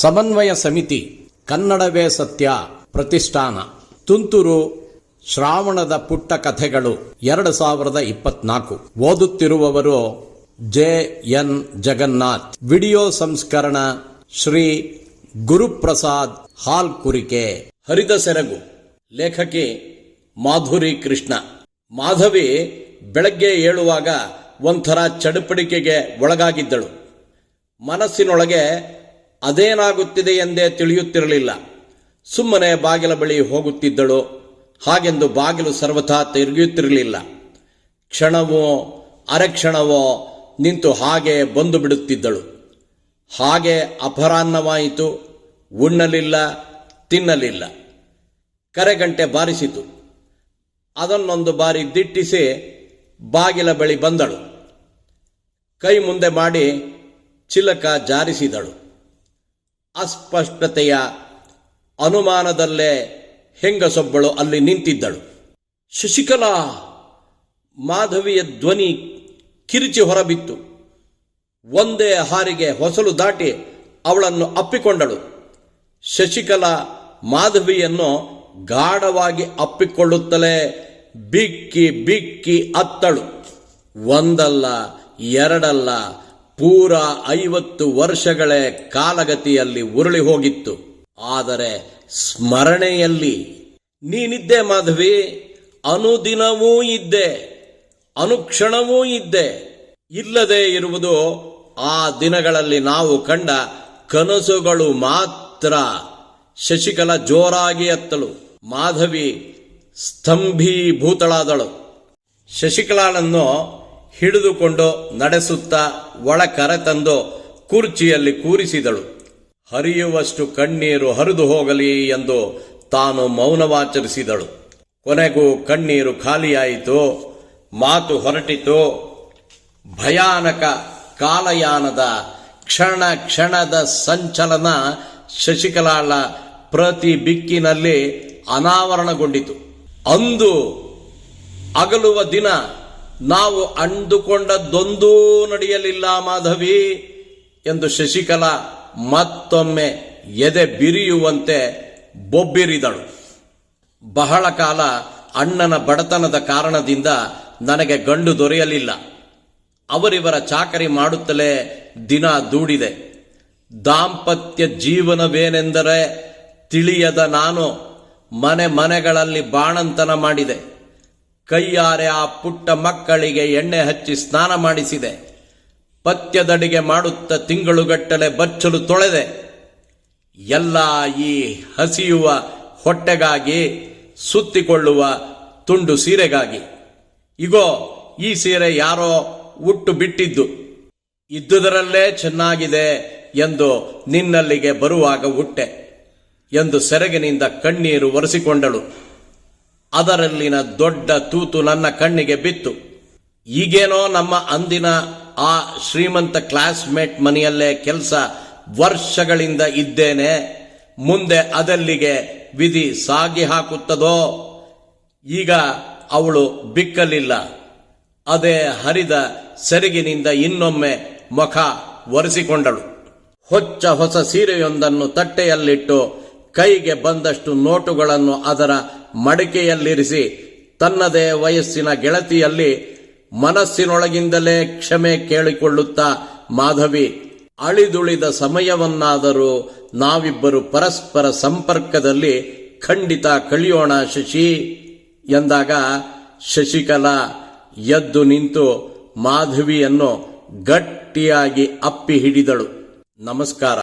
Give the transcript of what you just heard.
ಸಮನ್ವಯ ಸಮಿತಿ ಕನ್ನಡವೇ ಸತ್ಯ ಪ್ರತಿಷ್ಠಾನ. ತುಂತುರು ಶ್ರಾವಣದ ಪುಟ್ಟ ಕಥೆಗಳು ಎರಡು ಸಾವಿರದ ಇಪ್ಪತ್ನಾಲ್ಕು. ಓದುತ್ತಿರುವವರು ಜೆ ಎನ್ ಜಗನ್ನಾಥ್. ವಿಡಿಯೋ ಸಂಸ್ಕರಣ ಶ್ರೀ ಗುರುಪ್ರಸಾದ್ ಹಾಲ್ ಕುರಿಕೆ ಹರಿದ ಸೆರಗು ಲೇಖಕಿ ಮಾಧುರಿ ಕೃಷ್ಣ. ಮಾಧವಿ ಬೆಳಗ್ಗೆ ಏಳುವಾಗ ಒಂಥರ ಚಡಪಡಿಕೆಗೆ ಒಳಗಾಗಿದ್ದಳು. ಮನಸ್ಸಿನೊಳಗೆ ಅದೇನಾಗುತ್ತಿದೆ ಎಂದೇ ತಿಳಿಯುತ್ತಿರಲಿಲ್ಲ. ಸುಮ್ಮನೆ ಬಾಗಿಲ ಬಳಿ ಹೋಗುತ್ತಿದ್ದಳು. ಹಾಗೆಂದು ಬಾಗಿಲು ಸರ್ವಥಾ ತಿರುಗಿಯುತ್ತಿರಲಿಲ್ಲ. ಕ್ಷಣವೋ, ಅರೆಕ್ಷಣವೋ ನಿಂತು ಹಾಗೆ ಬಂದು ಬಿಡುತ್ತಿದ್ದಳು. ಹಾಗೆ ಅಪರಾಹ್ನವಾಯಿತು. ಉಣ್ಣಲಿಲ್ಲ, ತಿನ್ನಲಿಲ್ಲ. ಕರೆಗಂಟೆ ಬಾರಿಸಿತು. ಅದನ್ನೊಂದು ಬಾರಿ ದಿಟ್ಟಿಸಿ ಬಾಗಿಲ ಬಳಿ ಬಂದಳು. ಕೈ ಮುಂದೆ ಮಾಡಿ ಚಿಲಕ ಜಾರಿಸಿದಳು. ಅಸ್ಪಷ್ಟತೆಯ ಅನುಮಾನದಲ್ಲೇ ಹೆಂಗಸೊಬ್ಬಳು ಅಲ್ಲಿ ನಿಂತಿದ್ದಳು. ಶಶಿಕಲಾ, ಮಾಧವಿಯ ಧ್ವನಿ ಕಿರಿಚಿ ಹೊರಬಿತ್ತು. ಒಂದೇ ಹಾರಿಗೆ ಹೊಸಲು ದಾಟಿ ಅವಳನ್ನು ಅಪ್ಪಿಕೊಂಡಳು. ಶಶಿಕಲಾ ಮಾಧವಿಯನ್ನು ಗಾಢವಾಗಿ ಅಪ್ಪಿಕೊಳ್ಳುತ್ತಲೇ ಬಿಕ್ಕಿ ಬಿಕ್ಕಿ ಅತ್ತಳು. ಒಂದಲ್ಲ, ಎರಡಲ್ಲ ಪೂರ ಐವತ್ತು ವರ್ಷಗಳೇ ಕಾಲಗತಿಯಲ್ಲಿ ಉರುಳಿ ಹೋಗಿತ್ತು. ಆದರೆ ಸ್ಮರಣೆಯಲ್ಲಿ, ನೀನಿದ್ದೆ ಮಾಧವಿ, ಅನುದಿನವೂ ಇದ್ದೆ, ಅನುಕ್ಷಣವೂ ಇದ್ದೆ. ಇಲ್ಲದೆ ಇರುವುದು ಆ ದಿನಗಳಲ್ಲಿ ನಾವು ಕಂಡ ಕನಸುಗಳು ಮಾತ್ರ. ಶಶಿಕಲಾ ಜೋರಾಗಿ ಎತ್ತಳು ಮಾಧವಿ ಸ್ತಂಭೀಭೂತಳಾದಳು. ಶಶಿಕಲಾಳನ್ನು ಹಿಡಿದುಕೊಂಡು ನಡೆಸುತ್ತಾ ಒಳ ಕರೆತಂದು ಕುರ್ಚಿಯಲ್ಲಿ ಕೂರಿಸಿದಳು. ಹರಿಯುವಷ್ಟು ಕಣ್ಣೀರು ಹರಿದು ಹೋಗಲಿ ಎಂದು ತಾನು ಮೌನವಾಚರಿಸಿದಳು. ಕೊನೆಗೂ ಕಣ್ಣೀರು ಖಾಲಿಯಾಯಿತು, ಮಾತು ಹೊರಟಿತು. ಭಯಾನಕ ಕಾಲಯಾನದ ಕ್ಷಣ ಕ್ಷಣದ ಸಂಚಲನ ಶಶಿಕಲಾಳ ಪ್ರತಿ ಬಿಕ್ಕಿನಲ್ಲಿ ಅನಾವರಣಗೊಂಡಿತು. ಅಂದು ಅಗಲುವ ದಿನ ನಾವು ಅಂದುಕೊಂಡದ್ದೊಂದೂ ನಡೆಯಲಿಲ್ಲ, ಮಾಧವಿ, ಎಂದು ಶಶಿಕಲಾ ಮತ್ತೊಮ್ಮೆ ಎದೆ ಬಿರಿಯುವಂತೆ ಬೊಬ್ಬಿರಿದಳು. ಬಹಳ ಕಾಲ ಅಣ್ಣನ ಬಡತನದ ಕಾರಣದಿಂದ ನನಗೆ ಗಂಡು ದೊರೆಯಲಿಲ್ಲ. ಅವರಿವರ ಚಾಕರಿ ಮಾಡುತ್ತಲೇ ದಿನ ದೂಡಿದೆ. ದಾಂಪತ್ಯ ಜೀವನವೇನೆಂದರೆ ತಿಳಿಯದ ನಾನು ಮನೆ ಮನೆಗಳಲ್ಲಿ ಬಾಣಂತನ ಮಾಡಿದೆ. ಕೈಯಾರೆ ಆ ಪುಟ್ಟ ಮಕ್ಕಳಿಗೆ ಎಣ್ಣೆ ಹಚ್ಚಿ ಸ್ನಾನ ಮಾಡಿಸಿದೆ. ಪಥ್ಯದಡಿಗೆ ಮಾಡುತ್ತ ತಿಂಗಳುಗಟ್ಟಲೆ ಬಚ್ಚಲು ತೊಳೆದೆ. ಎಲ್ಲ ಈ ಹಸಿಯುವ ಹೊಟ್ಟೆಗಾಗಿ, ಸುತ್ತಿಕೊಳ್ಳುವ ತುಂಡು ಸೀರೆಗಾಗಿ. ಇಗೋ, ಈ ಸೀರೆ ಯಾರೋ ಉಟ್ಟು ಬಿಟ್ಟಿದ್ದು. ಇದ್ದುದರಲ್ಲೇ ಚೆನ್ನಾಗಿದೆ ಎಂದು ನಿನ್ನಲ್ಲಿಗೆ ಬರುವಾಗ ಉಟ್ಟೆ ಎಂದು ಸೆರಗಿನಿಂದ ಕಣ್ಣೀರು ಒರೆಸಿಕೊಂಡಳು. ಅದರಲ್ಲಿನ ದೊಡ್ಡ ತೂತು ನನ್ನ ಕಣ್ಣಿಗೆ ಬಿತ್ತು. ಈಗೇನೋ ನಮ್ಮ ಅಂದಿನ ಆ ಶ್ರೀಮಂತ ಕ್ಲಾಸ್ಮೇಟ್ ಮನೆಯಲ್ಲೇ ಕೆಲಸ ವರ್ಷಗಳಿಂದ ಇದ್ದೇನೆ. ಮುಂದೆ ಅದಲ್ಲಿಗೆ ವಿಧಿ ಸಾಗಿ ಹಾಕುತ್ತದೋ? ಈಗ ಅವಳು ಬಿಕ್ಕಲಿಲ್ಲ. ಅದೇ ಹರಿದ ಸೆರಗಿನಿಂದ ಇನ್ನೊಮ್ಮೆ ಮುಖ ಒರೆಸಿಕೊಂಡಳು. ಹೊಚ್ಚ ಹೊಸ ಸೀರೆಯೊಂದನ್ನು ತಟ್ಟೆಯಲ್ಲಿಟ್ಟು ಕೈಗೆ ಬಂದಷ್ಟು ನೋಟುಗಳನ್ನು ಅದರ ಮಡಿಕೆಯಲ್ಲಿರಿಸಿ ತನ್ನದೇ ವಯಸ್ಸಿನ ಗೆಳತಿಯಲ್ಲಿ ಮನಸ್ಸಿನೊಳಗಿಂದಲೇ ಕ್ಷಮೆ ಕೇಳಿಕೊಳ್ಳುತ್ತಾ ಮಾಧವಿ ಅಳಿದುಳಿದ ಸಮಯವನ್ನಾದರೂ ನಾವಿಬ್ಬರು ಪರಸ್ಪರ ಸಂಪರ್ಕದಲ್ಲಿ ಖಂಡಿತ ಕಳಿಯೋಣ ಶಶಿ ಎಂದಾಗ ಶಶಿಕಲಾ ಎದ್ದು ನಿಂತು ಮಾಧವಿಯನ್ನು ಗಟ್ಟಿಯಾಗಿ ಅಪ್ಪಿ ಹಿಡಿದಳು ನಮಸ್ಕಾರ.